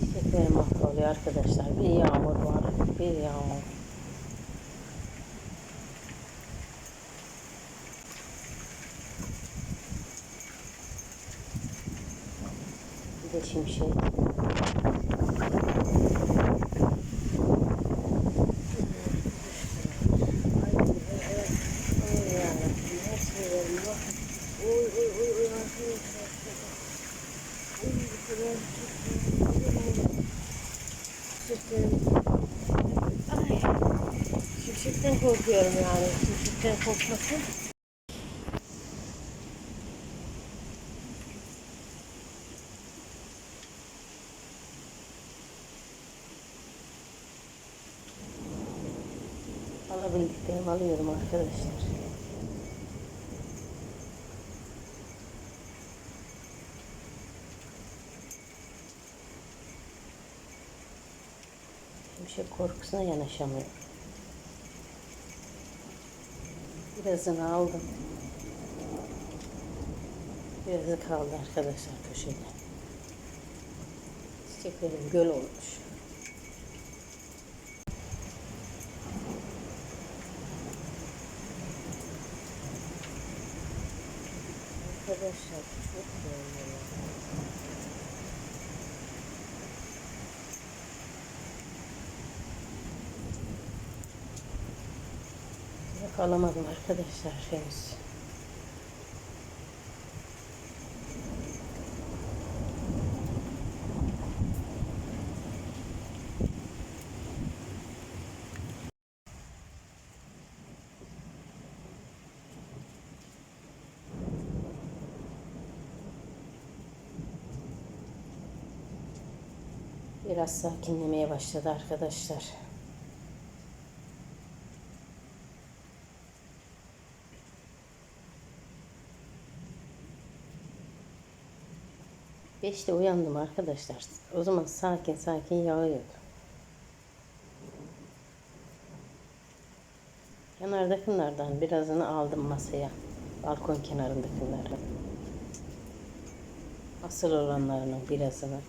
Çiçekler mahvoluyor arkadaşlar. Bir yağmur var. Bir yağmur. Bir de şimşek. Oy oy oy oy arkadaşlar. Oy bu kadar Şimşeklerim. Ay. Şimşekten korkuyorum yani. Şimşekten korkmasın. Alabildiklerimi alıyorum arkadaşlar. Şimşek korkusuna yanaşamıyorum. Birazını aldım. Birazı kaldı arkadaşlar köşede. Çiçeklerim göl olmuş. Arkadaşlar çok yoruldum. Yok alamadım arkadaşlar henüz. Biraz sakinlemeye başladı arkadaşlar. Beşte uyandım arkadaşlar. O zaman sakin sakin yağıyordu. Kenardakilerden birazını aldım masaya. Balkon kenarındakilerden. Asıl olanlarının birazını.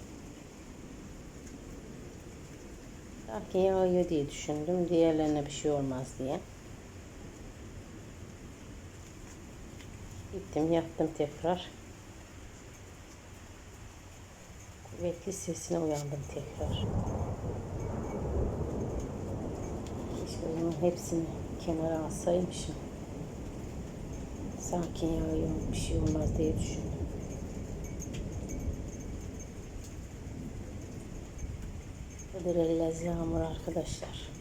Sakin yağıyor diye düşündüm. Diğerlerine bir şey olmaz diye. Gittim yattım tekrar. Kuvvetli sesine uyandım tekrar. Keşke zaman hepsini kenara alsaymışım. Sakin yağıyor bir şey olmaz diye düşündüm. Hıdrellez yağmur arkadaşlar.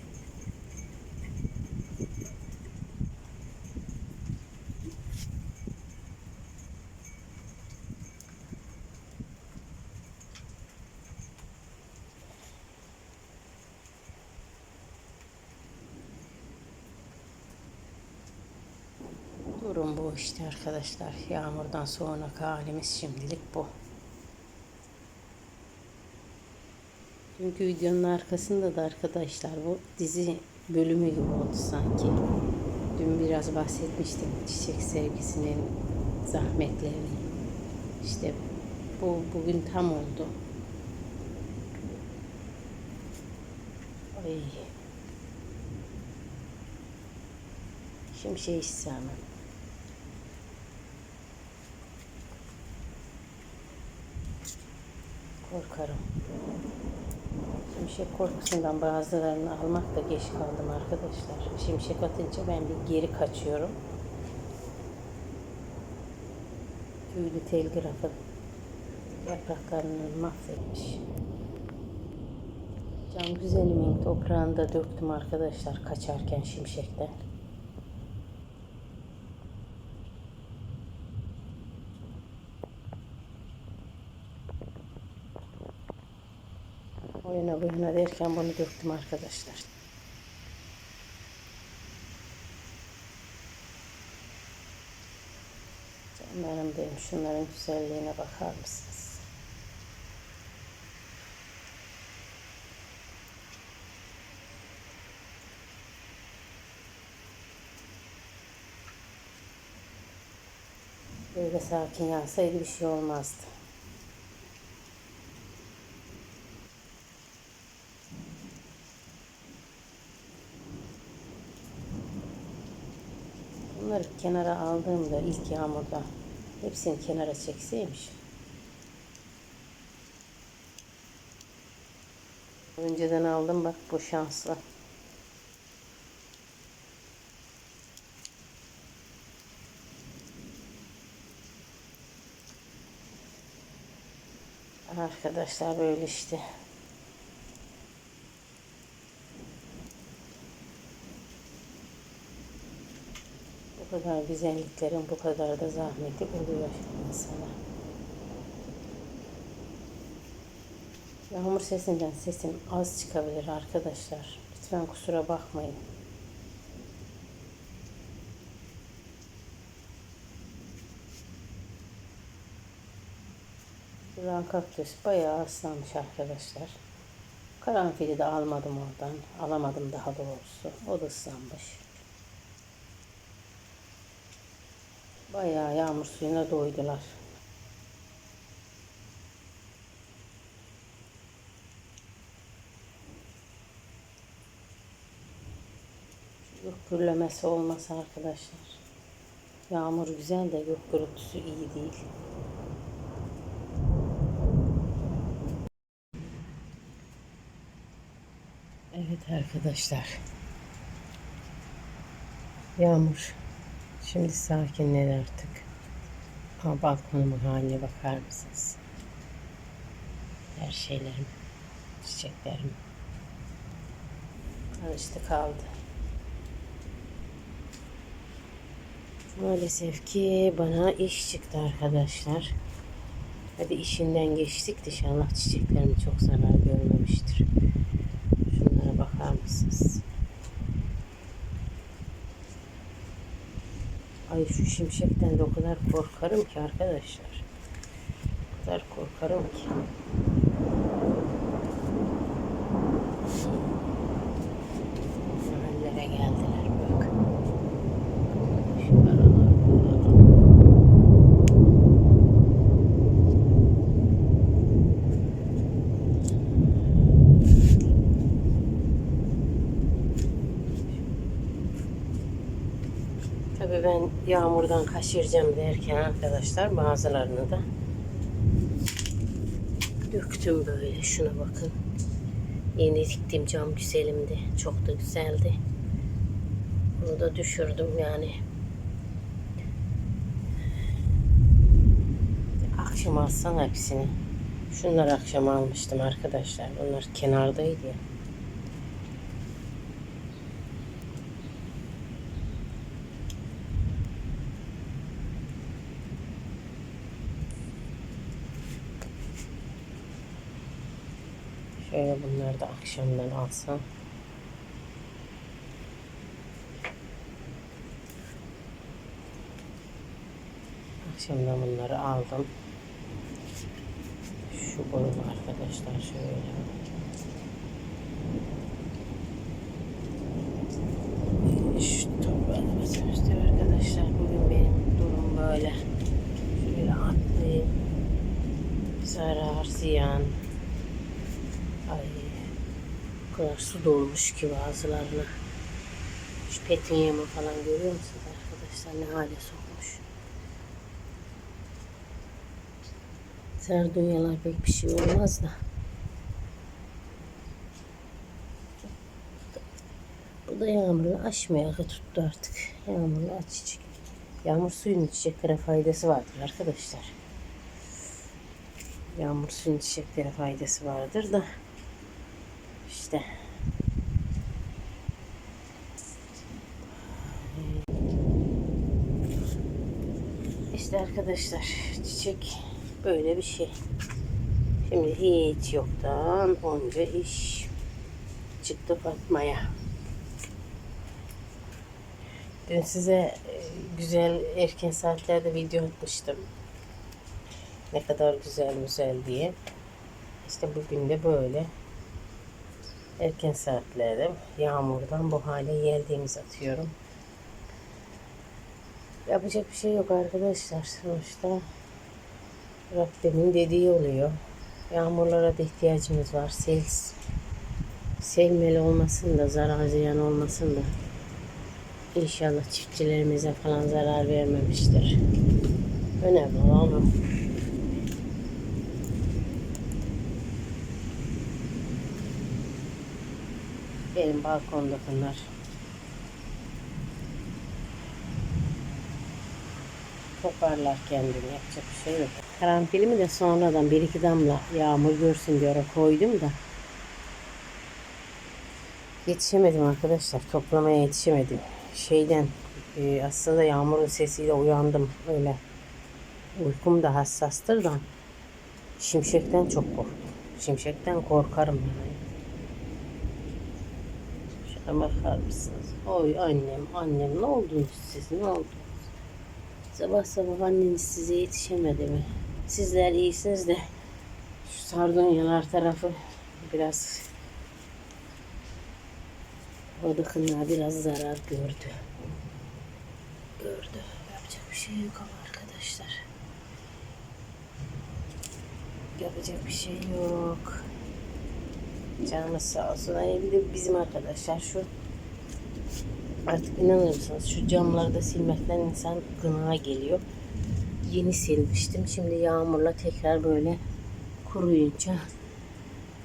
Durum bu işte arkadaşlar. Yağmurdan sonraki halimiz şimdilik bu. Dünkü videonun arkasında da arkadaşlar bu dizi bölümü gibi oldu sanki. Dün biraz bahsetmiştim çiçek sevgisinin zahmetlerini. İşte bu bugün tam oldu. Ay. Şimdi şey hiç sevmem. Korkarım. Şimşek korkusundan bazılarını almakta geç kaldım arkadaşlar. Şimşek atınca ben bir geri kaçıyorum. Tüylü telgrafı yapraklarını mahvetmiş. Can güzelimin toprağını da döktüm arkadaşlar kaçarken şimşekten. Oyuna buyuna derken bunu döktüm arkadaşlar. Canlarım benim şunların güzelliğine bakar mısınız? Böyle sakin yağsaydı bir şey olmazdı. Bunları kenara aldığımda ilk yağmurda hepsini kenara çekseymiş. Önceden aldım bak bu şanslı. Arkadaşlar böyle işte. Kadar güzelliklerin bu kadar da zahmeti oluyor insana. Yağmur sesinden sesim az çıkabilir arkadaşlar. Lütfen kusura bakmayın. Duran kaktüs bayağı ıslanmış arkadaşlar. Karanfili de almadım oradan. Alamadım daha doğrusu. O da ıslanmış. Bayağı yağmur suyuna doydular. Gök gürlemesi olmasa arkadaşlar. Yağmur güzel de gök gürültüsü iyi değil. Evet arkadaşlar. Yağmur şimdi sakinledi artık. Ama balkonumun haline bakar mısınız? Her şeylerim, çiçeklerim karıştı kaldı. Maalesef ki bana iş çıktı arkadaşlar. Hadi işinden geçtik. İnşallah çiçeklerim çok zarar görmemiştir. Şunlara bakar mısınız? Ay şu şimşekten de o kadar korkarım ki arkadaşlar. O kadar korkarım ki. Hallere geldiler bak. Şu aralar. Tabii ben yağmurdan kaçıracağım derken arkadaşlar bazılarını da döktüm böyle. Şuna bakın. Yeni diktiğim cam güzelimdi. Çok da güzeldi. Bunu da düşürdüm yani. Akşam alsam hepsini. Şunları akşam almıştım arkadaşlar. Bunlar kenardaydı ya. Şöyle bunları da akşamdan alsam. Akşamdan bunları aldım. Şu boyu arkadaşlar şöyle. Şu toprağını basmıştır arkadaşlar. Bugün benim durum böyle. Şöyle atlayayım. Zarar, ziyan. Kadar su dolmuş ki bazılarına. Şu petiyemi falan görüyor musunuz arkadaşlar ne hale sokmuş. Sardunyalar pek bir şey olmaz da. Bu da yağmurla aşmaya tuttu artık. Yağmurla açacak. Yağmur suyunun çiçeklere faydası vardır arkadaşlar. Yağmur suyun çiçeklere faydası vardır da işte işte arkadaşlar çiçek böyle bir şey. Şimdi hiç yoktan onca iş çıktı Fatma'ya. Dün size e, güzel erken saatlerde video atmıştım. Ne kadar güzel güzel diye. İşte bugün de böyle erken saatlerde yağmurdan bu hale geldiğimizi atıyorum. Yapacak bir şey yok arkadaşlar. Sonuçta Rabbimin dediği oluyor. Yağmurlara da ihtiyacımız var. Sel, selmeli olmasın da zarar ziyan olmasın da. İnşallah çiftçilerimize falan zarar vermemiştir. Önemli olan Benim balkonda bunlar. Toparlar kendini yapacak bir şey yok. Karanfilimi de sonradan bir iki damla yağmur görsün diye koydum da. Yetişemedim arkadaşlar. Toplamaya yetişemedim. Şeyden e, aslında yağmurun sesiyle uyandım öyle. Uykum da hassastır da. Şimşekten çok korktum. Şimşekten korkarım yani. Şuna bakar mısınız? Oy annem, annem ne oldunuz siz? Ne oldunuz? Sabah sabah anneniz size yetişemedi mi? Sizler iyisiniz de şu sardunyalar tarafı biraz Balıkınlar biraz zarar gördü. Gördü. Yapacak bir şey yok ama arkadaşlar. Yapacak bir şey yok. Canımız sağ olsun. Hani bir de bizim arkadaşlar şu artık inanır mısınız şu camları da silmekten insan gına geliyor. Yeni silmiştim. Şimdi yağmurla tekrar böyle kuruyunca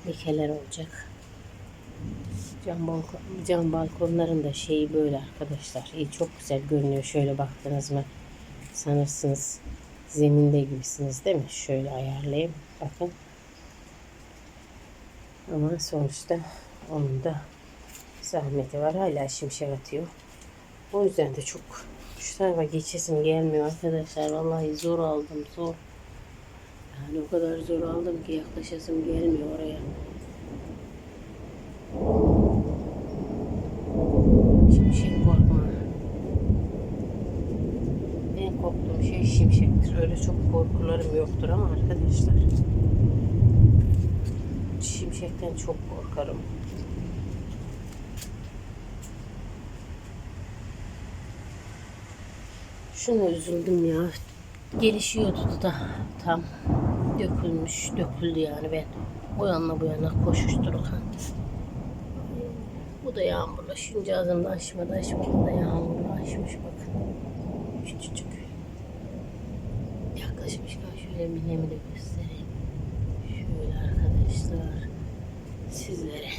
lekeler olacak. Cam, balkon, cam balkonların da şeyi böyle arkadaşlar. İyi çok güzel görünüyor. Şöyle baktınız mı sanırsınız zeminde gibisiniz değil mi? Şöyle ayarlayayım. Bakın. Ama sonuçta onun da zahmeti var. Hala şimşek atıyor. O yüzden de çok şu tarafa geçesim gelmiyor arkadaşlar. Vallahi zor aldım zor. Yani o kadar zor aldım ki yaklaşasım gelmiyor oraya. Şimşek korkma. En korktuğum şey şimşektir. Öyle çok korkularım yoktur ama arkadaşlar. Şimşekten çok korkarım. Şuna üzüldüm ya. Gelişiyordu da tam dökülmüş, döküldü yani ben o yana bu yana koşuştururken. Bu da yağmurlaşınca ağzımda aşmadı aşmadı da yağmurlaşmış bakın. Küçücük. Yaklaşmışken şöyle minemi göstereyim. Şöyle arkadaşlar sizlere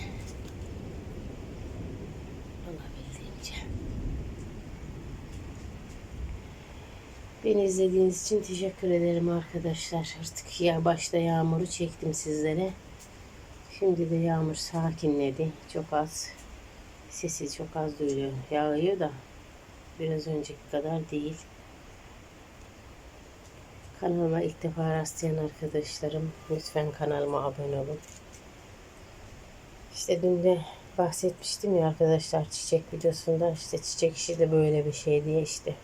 olabildiğince. Beni izlediğiniz için teşekkür ederim arkadaşlar. Artık ya başta yağmuru çektim sizlere. Şimdi de yağmur sakinledi. Çok az sesi çok az duyuluyor. Yağıyor da biraz önceki kadar değil. Kanalıma ilk defa rastlayan arkadaşlarım lütfen kanalıma abone olun. İşte dün de bahsetmiştim ya arkadaşlar çiçek videosunda işte çiçek işi de böyle bir şey diye işte.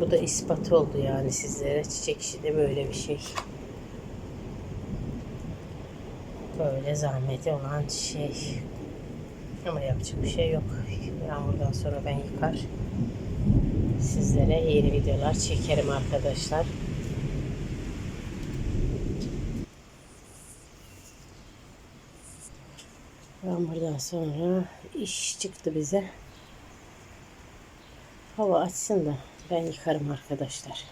Bu da ispat oldu yani sizlere çiçek işi de böyle bir şey. Böyle zahmeti olan şey. Ama yapacak bir şey yok. Yağmurdan sonra ben yıkar. Sizlere yeni videolar çekerim arkadaşlar. Yağmurdan sonra iş çıktı bize. Hava açsın da ben yıkarım arkadaşlar.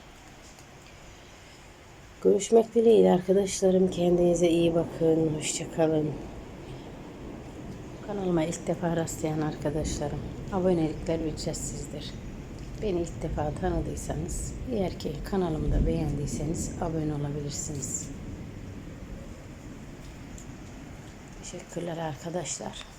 Görüşmek dileğiyle arkadaşlarım. Kendinize iyi bakın. Hoşçakalın. Kanalıma ilk defa rastlayan arkadaşlarım. Abonelikler ücretsizdir. Beni ilk defa tanıdıysanız, eğer ki kanalımı da beğendiyseniz abone olabilirsiniz. Teşekkürler arkadaşlar.